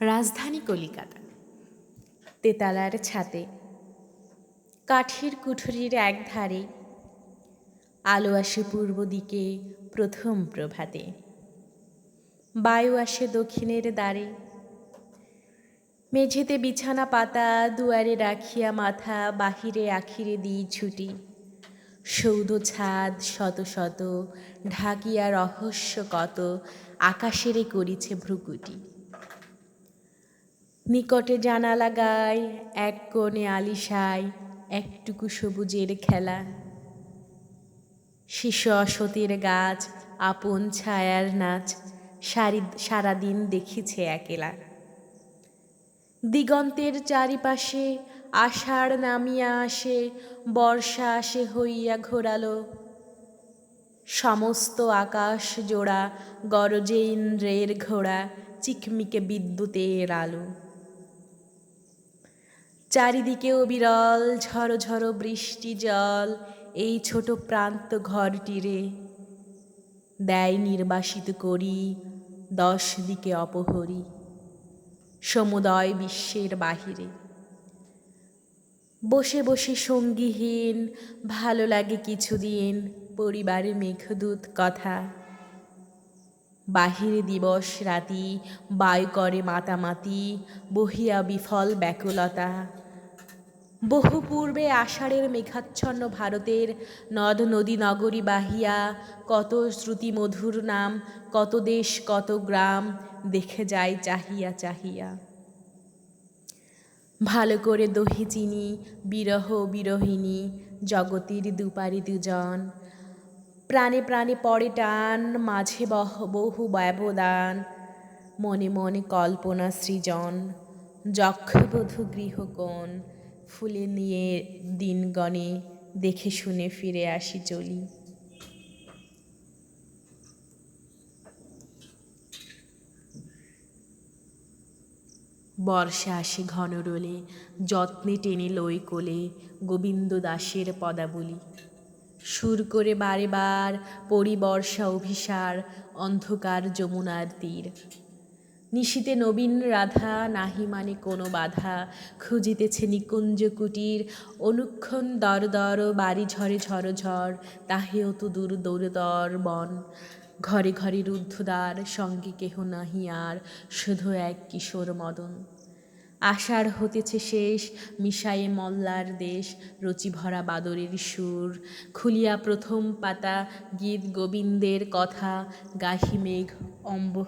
রাজধানী কলিকাতা। তেতালার ছাতে, কাঠের কুঠুরির এক ধারে আলো আসে পূর্ব দিকে প্রথম প্রভাতে। বায়ু আসে দক্ষিণের দ্বারে। মেঝেতে বিছানা পাতা দুয়ারে রাখিয়া মাথা বাহিরে আখিরে দিই ছুটি। সৌধ ছাদ শত শত ঢাকিয়া রহস্য কত আকাশেরে করিছে ভ্রুকুটি। নিকটে জানালা গায়, এক কোণে আলিশায়, একটুকু সবুজের খেলা। শিশু অসতের গাছ, আপন ছায়ার নাচ, সারি সারাদিন দেখিছে একেলা। দিগন্তের চারিপাশে আষাঢ় নামিয়া আসে, বর্ষা আসে হইয়া ঘোরালো। সমস্ত আকাশ জোড়া গরজে ইন্দ্রের ঘোড়া, চিকমিকে বিদ্যুতের আলো। চারিদিকে অবিরল ঝড়ো ঝড়ো বৃষ্টি জল এই ছোট প্রান্ত ঘরটিরে দেয় নির্বাসিত করি দশ দিকে অপহরি সমুদয় বিশ্বের বাহিরে। বসে বসে সঙ্গীহীন, ভালো লাগে কিছুদিন পরিবারে মেঘদূত কথা। বাহিরে দিবস রাতি বায়ু করে মাতামাতি, বহিয়া বিফল ব্যাকুলতা। বহু পূর্বে আষাঢ়ের মেঘাচ্ছন্ন ভারতের নদ নদী নগরী বাহিয়া কত শ্রুতি মধুর নাম, কত দেশ, কত গ্রাম দেখে যায় চাহিয়া চাহিয়া। ভালো করে দহি চিনি, বিরহ বিরহিনী জগতের দুপারি দুজন প্রাণে প্রাণে পড়ে টান, মাঝে বহ বহু ব্যবদান মনে মনে কল্পনা সৃজন, যক্ষবধূ গৃহকোণ ফুলে নিয়ে দিনগণে দেখে শুনে ফিরে আসি চলি। বর্ষা আসে ঘন রোলে, যত্নে টেনে লই কোলে, গোবিন্দ দাসের পদাবলী। সুর করে বারে বার পরিবর্ষা অভিসার, অন্ধকার যমুনার তীর। নিশীতে নবীন রাধা, নাহি মানে কোনো বাধা। খুঁজিতেছে নিকুঞ্জ কুটির, অনুক্ষণ দর দর, বাড়ি ঝরে ঝড় ঝড় তাহেও তো দূর দৌড়দর বন। ঘরে ঘরে রুদ্ধদ্বার, সঙ্গে কেহ নাহি আর, শুধু এক কিশোর মদন। আষাঢ় হতেছে শেষ, মিশায়ে মল্লার দেশ, রচি ভরা বাদরের সুর। খুলিয়া প্রথম পাতা গীত গোবিন্দের কথা, গাহি মেঘ অম্ব